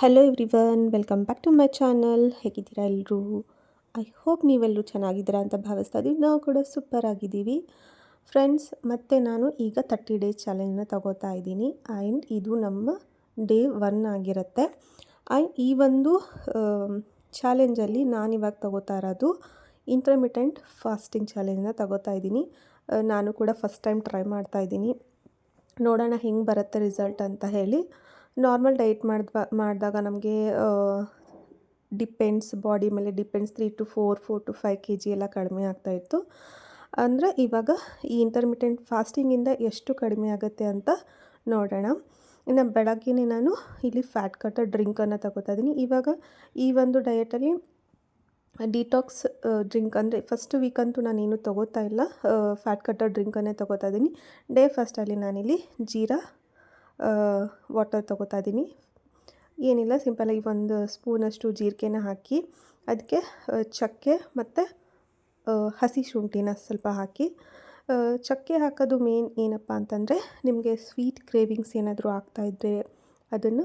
Hello everyone welcome back to my channel ಹೇಗಿದ್ದೀರಾ ಎಲ್ಲರೂ I hope ನೀವೆಲ್ಲರೂ ಚೆನ್ನಾಗಿದ್ದೀರಾ ಅಂತ ಭಾವಿಸ್ತಾ ಇದ್ದೀವಿ. ನಾವು ಕೂಡ ಸೂಪರ್ ಆಗಿದ್ದೀವಿ. ಫ್ರೆಂಡ್ಸ್ ಮತ್ತೆ ನಾನು ಈಗ ತರ್ಟಿ ಡೇಸ್ ಚಾಲೆಂಜ್ನ ತಗೋತಾ ಇದ್ದೀನಿ. ಆ್ಯಂಡ್ ಇದು ನಮ್ಮ ಡೇ ಒನ್ ಆಗಿರುತ್ತೆ. ಆ್ಯಂಡ್ ಈ ಒಂದು ಚಾಲೆಂಜಲ್ಲಿ ನಾನಿವಾಗ ತಗೋತಾ ಇರೋದು ಇಂಟರ್ಮಿಟೆಂಟ್ ಫಾಸ್ಟಿಂಗ್ ಚಾಲೆಂಜ್ನ ತಗೋತಾ ಇದ್ದೀನಿ. ನಾನು ಕೂಡ ಫಸ್ಟ್ ಟೈಮ್ ಟ್ರೈ ಮಾಡ್ತಾ ಇದ್ದೀನಿ. ನೋಡೋಣ ಹೆಂಗೆ ಬರುತ್ತೆ ರಿಸಲ್ಟ್ ಅಂತ ಹೇಳಿ. ನಾರ್ಮಲ್ ಡಯಟ್ ಮಾಡಿದ ಮಾಡಿದಾಗ ನಮಗೆ ಡಿಪೆಂಡ್ಸ್, ಬಾಡಿ ಮೇಲೆ depends three to four four to five K G ಎಲ್ಲ ಕಡಿಮೆ ಆಗ್ತಾಯಿತ್ತು ಅಂದರೆ ಇವಾಗ ಈ ಇಂಟರ್ಮಿಟೆಂಟ್ ಫಾಸ್ಟಿಂಗಿಂದ ಎಷ್ಟು ಕಡಿಮೆ ಆಗುತ್ತೆ ಅಂತ ನೋಡೋಣ. ಇನ್ನು ಬೆಳಗ್ಗೆ ನಾನು ಇಲ್ಲಿ ಫ್ಯಾಟ್ ಕಟ್ಟರ್ ಡ್ರಿಂಕನ್ನು ತಗೋತಾ ಇದ್ದೀನಿ ಇವಾಗ ಈ ಒಂದು ಡಯಟಲ್ಲಿ ಡಿಟಾಕ್ಸ್ ಡ್ರಿಂಕ್ ಅಂದರೆ ಫಸ್ಟ್ ವೀಕ್ ಅಂತೂ ನಾನೇನು ತೊಗೋತಾ ಇಲ್ಲ. ಫ್ಯಾಟ್ ಕಟ್ಟರ್ ಡ್ರಿಂಕನ್ನೇ ತೊಗೋತಾ ಇದ್ದೀನಿ ಡೇ ಫಸ್ಟಲ್ಲಿ ನಾನಿಲ್ಲಿ ಜೀರಾ ವಾಟರ್ ತೊಗೋತಾ ಇದ್ದೀನಿ. ಏನಿಲ್ಲ ಸಿಂಪಲಾಗಿ ಒಂದು ಸ್ಪೂನಷ್ಟು ಜೀರಿಗೆನ ಹಾಕಿ ಅದಕ್ಕೆ ಚಕ್ಕೆ ಮತ್ತು ಹಸಿ ಶುಂಠಿನ ಸ್ವಲ್ಪ ಹಾಕಿ ಚಕ್ಕೆ ಹಾಕೋದು ಮೇನ್ ಏನಪ್ಪ ಅಂತಂದರೆ, ನಿಮಗೆ ಸ್ವೀಟ್ ಕ್ರೇವಿಂಗ್ಸ್ ಏನಾದರೂ ಆಗ್ತಾಯಿದ್ರೆ ಅದನ್ನು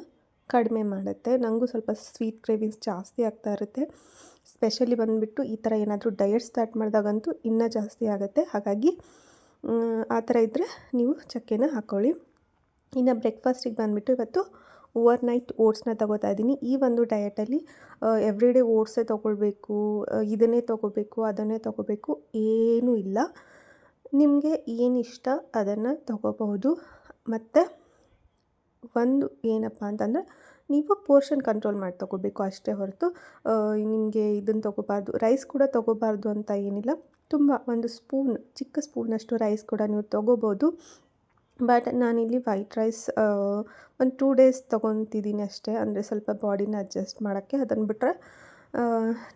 ಕಡಿಮೆ ಮಾಡುತ್ತೆ. ನನಗೂ ಸ್ವಲ್ಪ ಸ್ವೀಟ್ ಕ್ರೇವಿಂಗ್ಸ್ ಜಾಸ್ತಿ ಆಗ್ತಾ ಇರುತ್ತೆ. ಸ್ಪೆಷಲಿ ಬಂದುಬಿಟ್ಟು ಈ ಥರ ಏನಾದರೂ ಡಯಟ್ ಸ್ಟಾರ್ಟ್ ಮಾಡಿದಾಗಂತೂ ಇನ್ನೂ ಜಾಸ್ತಿ ಆಗುತ್ತೆ. ಹಾಗಾಗಿ ಆ ಥರ ಇದ್ದರೆ ನೀವು ಚಕ್ಕೆನ ಹಾಕ್ಕೊಳ್ಳಿ ಇನ್ನು ಬ್ರೇಕ್ಫಾಸ್ಟಿಗೆ ಬಂದುಬಿಟ್ಟು ಇವತ್ತು ಓವರ್ ನೈಟ್ ಓಟ್ಸ್ನ ತಗೋತಾ ಇದ್ದೀನಿ. ಈ ಒಂದು ಡಯಟಲ್ಲಿ ಎವ್ರಿ ಡೇ ಓಟ್ಸೇ ತೊಗೊಳ್ಬೇಕು ಇದನ್ನೇ ತೊಗೋಬೇಕು, ಅದನ್ನೇ ತೊಗೋಬೇಕು, ಏನೂ ಇಲ್ಲ. ನಿಮಗೆ ಏನು ಇಷ್ಟ ಅದನ್ನು ತಗೋಬಹುದು. ಮತ್ತು ಒಂದು ಏನಪ್ಪ ಅಂತಂದರೆ, ನೀವು ಪೋರ್ಷನ್ ಕಂಟ್ರೋಲ್ ಮಾಡಿ ತೊಗೋಬೇಕು ಅಷ್ಟೇ ಹೊರತು. ನಿಮಗೆ ಇದನ್ನು ತೊಗೋಬಾರ್ದು ರೈಸ್ ಕೂಡ ತೊಗೋಬಾರ್ದು ಅಂತ ಏನಿಲ್ಲ. ತುಂಬ ಒಂದು ಸ್ಪೂನ್ ಚಿಕ್ಕ ಸ್ಪೂನಷ್ಟು ರೈಸ್ ಕೂಡ ನೀವು ತೊಗೋಬೋದು ಬಟ್ ನಾನಿಲ್ಲಿ ವೈಟ್ ರೈಸ್ ಒಂದು ಟೂ ಡೇಸ್ ತೊಗೊತಿದ್ದೀನಿ ಅಷ್ಟೇ. ಅಂದರೆ ಸ್ವಲ್ಪ ಬಾಡಿನ ಅಡ್ಜಸ್ಟ್ ಮಾಡೋಕ್ಕೆ. ಅದನ್ನು ಬಿಟ್ಟರೆ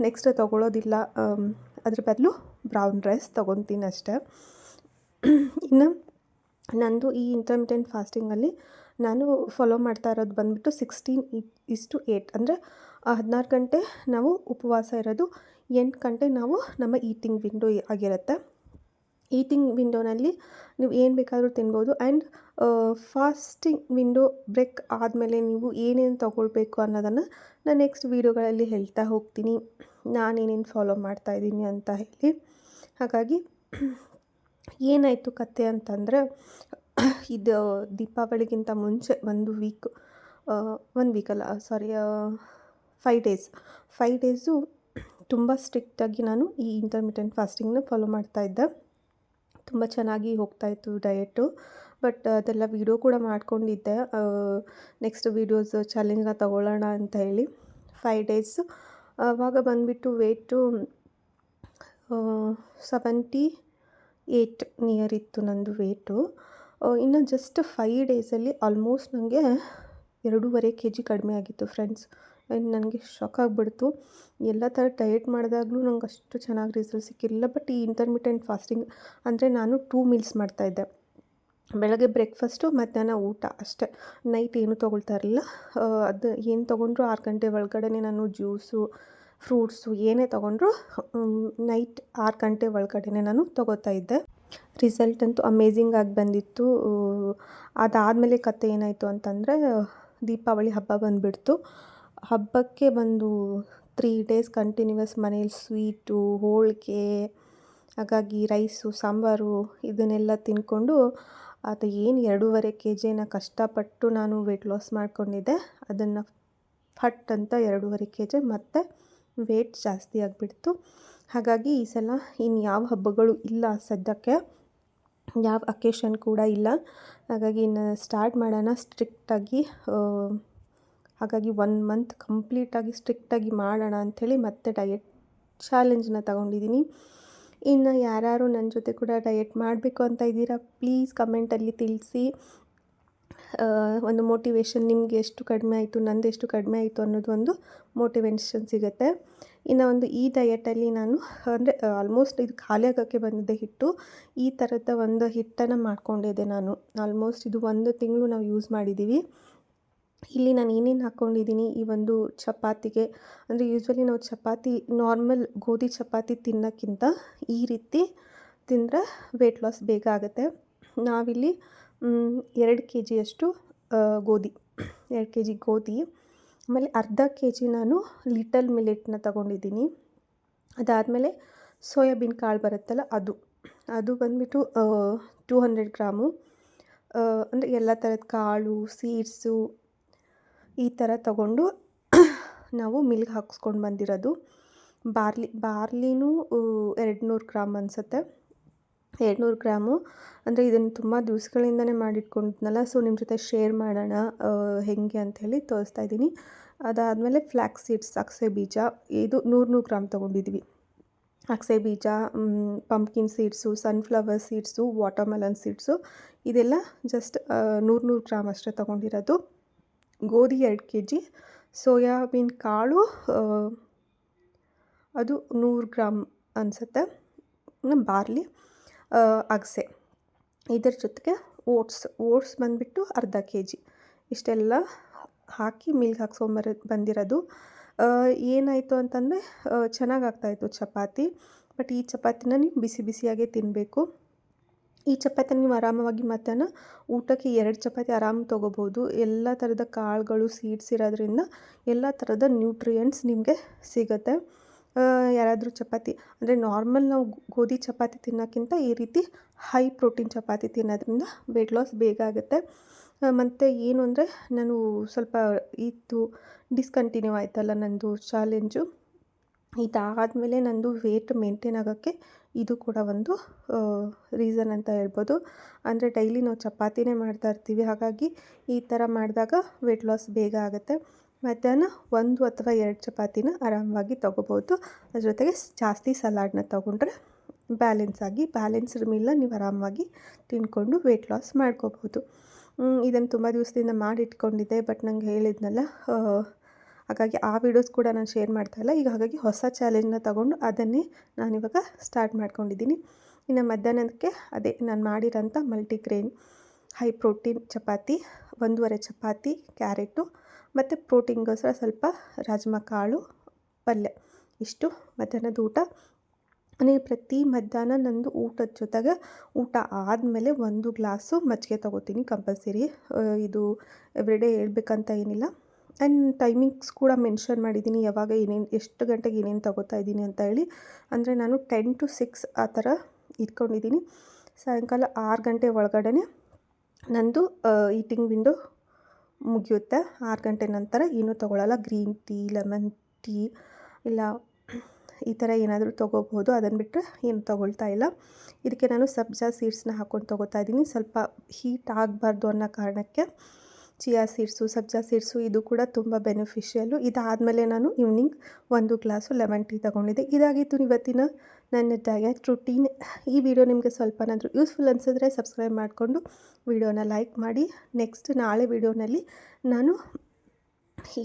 ನೆಕ್ಸ್ಟ್ ತೊಗೊಳ್ಳೋದಿಲ್ಲ ಆಮ್, ಅದ್ರ ಬದಲು ಬ್ರೌನ್ ರೈಸ್ ತೊಗೊತೀನಿ ಅಷ್ಟೇ. ಇನ್ನು ನಂದು ಈ ಇಂಟರ್ಮಿಟೆಂಟ್ ಫಾಸ್ಟಿಂಗಲ್ಲಿ ನಾನು ಫಾಲೋ ಮಾಡ್ತಾ ಇರೋದು ಬಂದುಬಿಟ್ಟು ಸಿಕ್ಸ್ಟೀನ್ ಇಸ್ಟು ಏಯ್ಟ್ ಅಂದರೆ ಹದಿನಾರು ಗಂಟೆ ನಾವು ಉಪವಾಸ ಇರೋದು ಎಂಟು ಗಂಟೆ ನಾವು ನಮ್ಮ ಈಟಿಂಗ್ ವಿಂಡೋ ಆಗಿರುತ್ತೆ. ಈಟಿಂಗ್ ವಿಂಡೋನಲ್ಲಿ ನೀವು ಏನು ಬೇಕಾದರೂ ತಿನ್ಬೋದು. ಆ್ಯಂಡ್ ಫಾಸ್ಟಿಂಗ್ ವಿಂಡೋ ಬ್ರೇಕ್ ಆದಮೇಲೆ ನೀವು ಏನೇನು ತೊಗೊಳ್ಬೇಕು ಅನ್ನೋದನ್ನು ನಾನು ನೆಕ್ಸ್ಟ್ ವೀಡಿಯೋಗಳಲ್ಲಿ ಹೇಳ್ತಾ ಹೋಗ್ತೀನಿ. ನಾನೇನೇನು ಫಾಲೋ ಮಾಡ್ತಾ ಇದ್ದೀನಿ ಅಂತ ಹೇಳಿ. ಹಾಗಾಗಿ ಏನಾಯಿತು ಕತೆ ಅಂತಂದರೆ, ಇದು ದೀಪಾವಳಿಗಿಂತ ಮುಂಚೆ ಒಂದು ವೀಕ್ ಒಂದು ವೀಕಲ್ಲ sorry five days five days ತುಂಬ ಸ್ಟ್ರಿಕ್ಟಾಗಿ ನಾನು ಈ ಇಂಟರ್ಮಿಟೆಂಟ್ ಫಾಸ್ಟಿಂಗ್ನ ಫಾಲೋ ಮಾಡ್ತಾ ಇದ್ದೆ. ತುಂಬ ಚೆನ್ನಾಗಿ ಹೋಗ್ತಾಯಿತ್ತು ಡಯಟು ಬಟ್ ಅದೆಲ್ಲ ವೀಡಿಯೋ ಕೂಡ ಮಾಡ್ಕೊಂಡಿದ್ದೆ. ನೆಕ್ಸ್ಟ್ ವೀಡಿಯೋಸ್ ಚಾಲೆಂಜ್ನ ತಗೊಳ್ಳೋಣ ಅಂತ ಹೇಳಿ. ಫೈವ್ ಡೇಸ್ ಆವಾಗ ಬಂದುಬಿಟ್ಟು ವೇಟು ಸೆವೆಂಟಿ ಏಯ್ಟ್ ನಿಯರ್ ಇತ್ತು ನಂದು ವೇಟು ಇನ್ನು ಜಸ್ಟ್ ಫೈವ್ ಡೇಸಲ್ಲಿ ಆಲ್ಮೋಸ್ಟ್ ನನಗೆ ಎರಡೂವರೆ ಕೆ ಜಿ ಕಡಿಮೆ ಆಗಿತ್ತು ಫ್ರೆಂಡ್ಸ್ ನನಗೆ ಶಾಕ್ ಆಗಿಬಿಡ್ತು. ಎಲ್ಲ ಥರ ಡಯಟ್ ಮಾಡಿದಾಗಲೂ ನಂಗೆ ಅಷ್ಟು ಚೆನ್ನಾಗಿ ರಿಸಲ್ಟ್ ಸಿಕ್ಕಿರಲಿಲ್ಲ. ಬಟ್ ಈ ಇಂಟರ್ಮಿಟೆಂಟ್ ಫಾಸ್ಟಿಂಗ್ ಅಂದರೆ ನಾನು ಟೂ ಮೀಲ್ಸ್ ಮಾಡ್ತಾಯಿದ್ದೆ ಬೆಳಗ್ಗೆ ಬ್ರೇಕ್ಫಾಸ್ಟು ಮಧ್ಯಾಹ್ನ ಊಟ ಅಷ್ಟೇ. ನೈಟ್ ಏನು ತೊಗೊಳ್ತಾ ಇರಲಿಲ್ಲ. ಅದು ಏನು ತೊಗೊಂಡ್ರು ಆರು ಗಂಟೆ ಒಳಗಡೆ ನಾನು ಜ್ಯೂಸು ಫ್ರೂಟ್ಸು ಏನೇ ತೊಗೊಂಡ್ರು ನೈಟ್ ಆರು ಗಂಟೆ ಒಳಗಡೆ ನಾನು ತೊಗೋತಾ ಇದ್ದೆ. ರಿಸಲ್ಟ್ ಅಂತೂ ಅಮೇಝಿಂಗ್ ಆಗಿ ಬಂದಿತ್ತು. ಅದಾದಮೇಲೆ ಕತೆ ಏನಾಯಿತು ಅಂತಂದರೆ, ದೀಪಾವಳಿ ಹಬ್ಬ ಬಂದುಬಿಡ್ತು. ಹಬ್ಬಕ್ಕೆ ಬಂದು ತ್ರೀ ಡೇಸ್ ಕಂಟಿನ್ಯೂಯಸ್ ಮನೇಲಿ ಸ್ವೀಟು ಹೋಳಿಗೆ, ಹಾಗಾಗಿ ರೈಸು ಸಾಂಬಾರು ಇದನ್ನೆಲ್ಲ ತಿನ್ಕೊಂಡು ಅದು ಏನು ಎರಡೂವರೆ ಕೆ ಜಿನ ಕಷ್ಟಪಟ್ಟು ನಾನು ವೆಯ್ಟ್ ಲಾಸ್ ಮಾಡಿಕೊಂಡಿದ್ದೆ, ಅದನ್ನು ಫಟ್ ಅಂತ ಎರಡೂವರೆ ಕೆ ಜಿ ಮತ್ತು ವೆಯ್ಟ್ ಜಾಸ್ತಿ ಆಗಿಬಿಡ್ತು. ಹಾಗಾಗಿ ಈ ಸಲ ಇನ್ನು ಯಾವ ಹಬ್ಬಗಳು ಇಲ್ಲ ಸದ್ಯಕ್ಕೆ, ಯಾವ ಅಕೇಶನ್ ಕೂಡ ಇಲ್ಲ. ಹಾಗಾಗಿ ಇನ್ನು ಸ್ಟಾರ್ಟ್ ಮಾಡೋಣ ಸ್ಟ್ರಿಕ್ಟಾಗಿ ಹಾಗಾಗಿ ಒನ್ ಮಂತ್ ಕಂಪ್ಲೀಟಾಗಿ ಸ್ಟ್ರಿಕ್ಟಾಗಿ ಮಾಡೋಣ ಅಂಥೇಳಿ ಮತ್ತೆ ಡಯೆಟ್ ಚಾಲೆಂಜನ್ನ ತಗೊಂಡಿದ್ದೀನಿ. ಇನ್ನು ಯಾರ್ಯಾರು ನನ್ನ ಜೊತೆ ಕೂಡ ಡಯೆಟ್ ಮಾಡಬೇಕು ಅಂತ ಇದ್ದೀರಾ ಪ್ಲೀಸ್ ಕಮೆಂಟಲ್ಲಿ ತಿಳಿಸಿ. ಒಂದು ಮೋಟಿವೇಶನ್ ನಿಮಗೆ ಎಷ್ಟು ಕಡಿಮೆ ಆಯಿತು, ನಂದು ಎಷ್ಟು ಕಡಿಮೆ ಆಯಿತು ಅನ್ನೋದು ಒಂದು ಮೋಟಿವೇಶನ್ ಸಿಗುತ್ತೆ. ಇನ್ನು ಒಂದು ಈ ಡಯಟಲ್ಲಿ ನಾನು ಅಂದರೆ ಆಲ್ಮೋಸ್ಟ್ ಇದು ಖಾಲಿ ಆಗೋಕ್ಕೆ ಬಂದಿದ್ದೆ ಹಿಟ್ಟು. ಈ ಥರದ ಒಂದು ಹಿಟ್ಟನ್ನು ಮಾಡ್ಕೊಂಡಿದ್ದೆ ನಾನು. ಆಲ್ಮೋಸ್ಟ್ ಇದು ಒಂದು ತಿಂಗಳು ನಾವು ಯೂಸ್ ಮಾಡಿದ್ದೀವಿ. ಇಲ್ಲಿ ನಾನು ಏನೇನು ಹಾಕ್ಕೊಂಡಿದ್ದೀನಿ ಈ ಒಂದು ಚಪಾತಿಗೆ, ಅಂದರೆ ಯೂಶ್ವಲಿ ನಾವು ಚಪಾತಿ ನಾರ್ಮಲ್ ಗೋಧಿ ಚಪಾತಿ ತಿನ್ನೋಕ್ಕಿಂತ ಈ ರೀತಿ ತಿಂದರೆ ವೆಯ್ಟ್ ಲಾಸ್ ಬೇಗ ಆಗುತ್ತೆ. ನಾವಿಲ್ಲಿ ಎರಡು ಕೆ ಜಿಯಷ್ಟು ಗೋಧಿ, ಎರಡು ಕೆ ಜಿ ಗೋಧಿ, ಆಮೇಲೆ ಅರ್ಧ ಕೆ ಜಿ ನಾನು ಲಿಟಲ್ ಮಿಲೆಟ್ನ ತಗೊಂಡಿದ್ದೀನಿ. ಅದಾದಮೇಲೆ ಸೋಯಾಬೀನ್ ಕಾಳು ಬರುತ್ತಲ್ಲ ಅದು ಅದು ಬಂದುಬಿಟ್ಟು ಟೂ ಹಂಡ್ರೆಡ್ ಗ್ರಾಮು ಅಂದರೆ ಎಲ್ಲ ಥರದ ಕಾಳು ಸೀಡ್ಸು ಈ ಥರ ತಗೊಂಡು ನಾವು ಮಿಲ್ಕ್ ಹಾಕ್ಸ್ಕೊಂಡು ಬಂದಿರೋದು. ಬಾರ್ಲಿ, ಬಾರ್ಲಿನೂ ಎರಡು ನೂರು ಗ್ರಾಮ್ ಅನಿಸುತ್ತೆ. ಎರಡು ನೂರು ಗ್ರಾಮು, ಅಂದರೆ ಇದನ್ನು ತುಂಬ ದಿವಸಗಳಿಂದನೇ ಮಾಡಿಟ್ಕೊಂಡಿದ್ನಲ್ಲ ಸೊ ನಿಮ್ಮ ಜೊತೆ ಶೇರ್ ಮಾಡೋಣ ಹೇಗೆ ಅಂಥೇಳಿ ತೋರಿಸ್ತಾ ಇದ್ದೀನಿ. ಅದಾದಮೇಲೆ ಫ್ಲ್ಯಾಕ್ಸ್ ಸೀಡ್ಸ್, ಅಕ್ಸೆ ಬೀಜ, ಇದು ನೂರು ನೂರು ಗ್ರಾಮ್ ತೊಗೊಂಡಿದ್ವಿ. ಅಕ್ಸೆ ಬೀಜ pumpkin seeds, sunflower seeds, watermelon seeds, ಇದೆಲ್ಲ ಜಸ್ಟ್ ನೂರು ನೂರು ಗ್ರಾಮ್ ಅಷ್ಟೇ ತೊಗೊಂಡಿರೋದು. ಗೋಧಿ ಎರಡು ಕೆ ಜಿ ಸೋಯಾಬೀನ್ ಕಾಳು ಅದು ನೂರು ಗ್ರಾಮ್ ಅನಿಸುತ್ತೆ. ಬಾರ್ಲಿ ಅಗಸೆ. ಇದರ ಜೊತೆಗೆ ಓಟ್ಸ್ ಓಟ್ಸ್ ಬಂದುಬಿಟ್ಟು ಅರ್ಧ ಕೆ ಜಿ ಇಷ್ಟೆಲ್ಲ ಹಾಕಿ ಮಿಲ್ಕ್ ಹಾಕ್ಸ್ಕೊಂಬರ ಬಂದಿರೋದು. ಏನಾಯಿತು ಅಂತಂದರೆ ಚೆನ್ನಾಗಾಗ್ತಾಯಿತ್ತು ಚಪಾತಿ. ಬಟ್ ಈ ಚಪಾತಿನ ನೀವು ಬಿಸಿ ಬಿಸಿಯಾಗೇ ತಿನ್ನಬೇಕು ಈ ಚಪಾತಿ ನೀವು ಆರಾಮವಾಗಿ ಮಧ್ಯಾಹ್ನ ಊಟಕ್ಕೆ ಎರಡು ಚಪಾತಿ ಆರಾಮ್ ತೊಗೋಬೋದು. ಎಲ್ಲ ಥರದ ಕಾಳುಗಳು ಸೀಡ್ಸ್ ಇರೋದ್ರಿಂದ ಎಲ್ಲ ಥರದ ನ್ಯೂಟ್ರಿಯೆಂಟ್ಸ್ ನಿಮಗೆ ಸಿಗುತ್ತೆ. ಯಾರಾದರೂ ಚಪಾತಿ, ಅಂದರೆ ನಾರ್ಮಲ್ ನಾವು ಗೋಧಿ ಚಪಾತಿ ತಿನ್ನೋಕ್ಕಿಂತ ಈ ರೀತಿ ಹೈ ಪ್ರೋಟೀನ್ ಚಪಾತಿ ತಿನ್ನೋದ್ರಿಂದ ವೆಯ್ಟ್ ಲಾಸ್ ಬೇಗ ಆಗುತ್ತೆ. ಮತ್ತು ಏನು ಅಂದರೆ ನಾನು ಸ್ವಲ್ಪ ಇತ್ತು ಡಿಸ್ಕಂಟಿನ್ಯೂ ಆಯಿತಲ್ಲ ನನ್ನದು ಚಾಲೆಂಜು ಇದಾದಮೇಲೆ ನನ್ನದು ವೆಯ್ಟ್ ಮೇಂಟೈನ್ ಆಗೋಕ್ಕೆ ಇದು ಕೂಡ ಒಂದು ರೀಸನ್ ಅಂತ ಹೇಳ್ಬೋದು. ಅಂದರೆ ಡೈಲಿ ನಾವು ಚಪಾತಿನೇ ಮಾಡ್ತಾ ಇರ್ತೀವಿ. ಹಾಗಾಗಿ ಈ ಥರ ಮಾಡಿದಾಗ ವೆಯ್ಟ್ ಲಾಸ್ ಬೇಗ ಆಗುತ್ತೆ. ಮಧ್ಯಾಹ್ನ ಒಂದು ಅಥವಾ ಎರಡು ಚಪಾತಿನ ಆರಾಮವಾಗಿ ತೊಗೋಬೋದು ಅದ್ರ ಜೊತೆಗೆ ಜಾಸ್ತಿ ಸಲಾಡ್ನ ತೊಗೊಂಡ್ರೆ ಬ್ಯಾಲೆನ್ಸ್ ಆಗಿ ಬ್ಯಾಲೆನ್ಸ್ಡ್ ಮೀಲ್ನ ನೀವು ಆರಾಮವಾಗಿ ತಿನ್ಕೊಂಡು ವೆಯ್ಟ್ ಲಾಸ್ ಮಾಡ್ಕೋಬೋದು ಇದನ್ನು ತುಂಬ ದಿವಸದಿಂದ ಮಾಡಿಟ್ಕೊಂಡಿದ್ದೆ ಬಟ್ ನಂಗೆ ಹೇಳಿದ್ನಲ್ಲ ಹಾಗಾಗಿ ಆ ವಿಡಿಯೋಸ್ ಕೂಡ ನಾನು ಶೇರ್ ಮಾಡ್ತಾಯಿಲ್ಲ ಈಗ ಹಾಗಾಗಿ ಹೊಸ ಚಾಲೆಂಜ್ನ ತೊಗೊಂಡು ಅದನ್ನೇ ನಾನಿವಾಗ ಸ್ಟಾರ್ಟ್ ಮಾಡ್ಕೊಂಡಿದ್ದೀನಿ. ಇನ್ನು ಮಧ್ಯಾಹ್ನಕ್ಕೆ ಅದೇ ನಾನು ಮಾಡಿರೋಂಥ ಮಲ್ಟಿಗ್ರೇನ್ ಹೈ ಪ್ರೋಟೀನ್ ಚಪಾತಿ, ಒಂದೂವರೆ ಚಪಾತಿ, ಕ್ಯಾರೆಟು ಮತ್ತು ಪ್ರೋಟೀನ್ಗೋಸ್ಕರ ಸ್ವಲ್ಪ ರಾಜ್ಮಾ ಕಾಳು, ಪಲ್ಯ ಇಷ್ಟು ಮಧ್ಯಾಹ್ನದ ಊಟ. ನೀವು ಪ್ರತಿ ಮಧ್ಯಾಹ್ನ ನಂದು ಊಟದ ಜೊತೆಗೆ ಊಟ ಆದಮೇಲೆ ಒಂದು ಗ್ಲಾಸು ಮಜ್ಜಿಗೆ ತೊಗೋತೀನಿ ಕಂಪಲ್ಸರಿ ಇದು ಎವ್ರಿಡೇ ಹೇಳ್ಬೇಕಂತ ಏನಿಲ್ಲ. ಆ್ಯಂಡ್ ಟೈಮಿಂಗ್ಸ್ ಕೂಡ ಮೆನ್ಷನ್ ಮಾಡಿದ್ದೀನಿ, ಯಾವಾಗ ಏನೇನು, ಎಷ್ಟು ಗಂಟೆಗೆ ಏನೇನು ತೊಗೋತಾ ಇದ್ದೀನಿ ಅಂತ ಹೇಳಿ. ಅಂದರೆ ನಾನು ಟೆನ್ ಟು ಸಿಕ್ಸ್ ಆ ಥರ ಇಟ್ಕೊಂಡಿದ್ದೀನಿ. ಸಾಯಂಕಾಲ ಆರು ಗಂಟೆ ಒಳಗಡೆ ನಂದು ಈಟಿಂಗ್ ವಿಂಡೋ ಮುಗಿಯುತ್ತೆ. ಆರು ಗಂಟೆ ನಂತರ ಏನೂ ತೊಗೊಳಲ್ಲ. ಗ್ರೀನ್ ಟೀ ಲೆಮನ್ ಟೀ ಇಲ್ಲ ಈ ಥರ ಏನಾದರೂ ತೊಗೋಬೋದು ಅದನ್ನು ಬಿಟ್ಟರೆ ಏನು ತೊಗೊಳ್ತಾ ಇಲ್ಲ. ಇದಕ್ಕೆ ನಾನು ಸಬ್ಜಾ ಸೀಡ್ಸ್ನ ಹಾಕ್ಕೊಂಡು ತೊಗೋತಾ ಇದ್ದೀನಿ. ಸ್ವಲ್ಪ ಹೀಟ್ ಆಗಬಾರ್ದು ಅನ್ನೋ ಕಾರಣಕ್ಕೆ ಚಿಯಾ ಸೀಡ್ಸು, ಸಬ್ಜಾ ಸೀಡ್ಸು ಇದು ಕೂಡ ತುಂಬ ಬೆನಿಫಿಷಿಯಲ್ಲು ಇದಾದಮೇಲೆ ನಾನು ಈವ್ನಿಂಗ್ ಒಂದು ಗ್ಲಾಸು ಲೆಮನ್ ಟೀ ತೊಗೊಂಡಿದ್ದೆ. ಇದಾಗಿತ್ತು ಇವತ್ತಿನ ನನ್ನ ಡಯಟ್ ರುಟೀನ್ ಈ ವಿಡಿಯೋ ನಿಮಗೆ ಸ್ವಲ್ಪನಾದರೂ ಯೂಸ್ಫುಲ್ ಅನಿಸಿದ್ರೆ ಸಬ್ಸ್ಕ್ರೈಬ್ ಮಾಡಿಕೊಂಡು ವಿಡಿಯೋನ ಲೈಕ್ ಮಾಡಿ. ನೆಕ್ಸ್ಟ್ ನಾಳೆ ವಿಡಿಯೋನಲ್ಲಿ ನಾನು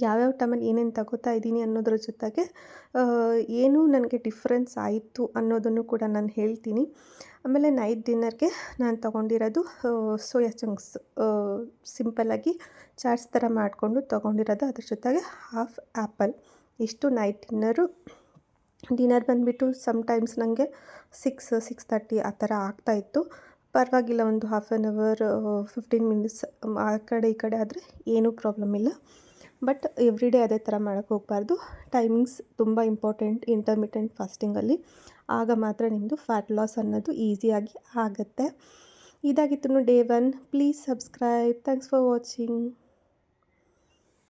ಯಾವ್ಯಾವ ಟೈಮಲ್ಲಿ ಏನೇನು ತಗೋತಾ ಇದ್ದೀನಿ ಅನ್ನೋದ್ರ ಜೊತೆಗೆ ಏನು ನನಗೆ ಡಿಫ್ರೆನ್ಸ್ ಆಯಿತು ಅನ್ನೋದನ್ನು ಕೂಡ ನಾನು ಹೇಳ್ತೀನಿ. ಆಮೇಲೆ ನೈಟ್ ಡಿನ್ನರ್ಗೆ ನಾನು ತಗೊಂಡಿರೋದು ಸೋಯಾ ಚಂಕ್ಸ್ ಸಿಂಪಲ್ಲಾಗಿ ಚಾಟ್ಸ್ ಥರ ಮಾಡಿಕೊಂಡು ತೊಗೊಂಡಿರೋದು. ಅದ್ರ ಜೊತೆಗೆ ಹಾಫ್ ಆ್ಯಪಲ್. ಇಷ್ಟು ನೈಟ್ ಡಿನ್ನರು. ಡಿನ್ನರ್ ಬಂದುಬಿಟ್ಟು ಸಮ್ಟೈಮ್ಸ್ ನನಗೆ ಸಿಕ್ಸ್ ಸಿಕ್ಸ್ ತರ್ಟಿ ಆ ಥರ ಆಗ್ತಾಯಿತ್ತು ಪರವಾಗಿಲ್ಲ, ಒಂದು half an hour, fifteen minutes ಆ ಕಡೆ ಈ ಕಡೆ ಆದರೆ ಏನೂ ಪ್ರಾಬ್ಲಮ್ ಇಲ್ಲ. ಬಟ್ ಎವ್ರಿ ಡೇ ಅದೇ ಥರ ಮಾಡೋಕ್ಕೆ ಹೋಗಬಾರ್ದು. ಟೈಮಿಂಗ್ಸ್ ತುಂಬ ಇಂಪಾರ್ಟೆಂಟ್, ಇಂಟರ್ಮಿಟೆಂಟ್ ಫಾಸ್ಟಿಂಗಲ್ಲಿ. ಆಗ ಮಾತ್ರ ನಿಮ್ಮದು ಫ್ಯಾಟ್ ಲಾಸ್ ಅನ್ನೋದು ಈಸಿಯಾಗಿ ಆಗುತ್ತೆ. ಇದಾಗಿತ್ತು day one please subscribe thanks for watching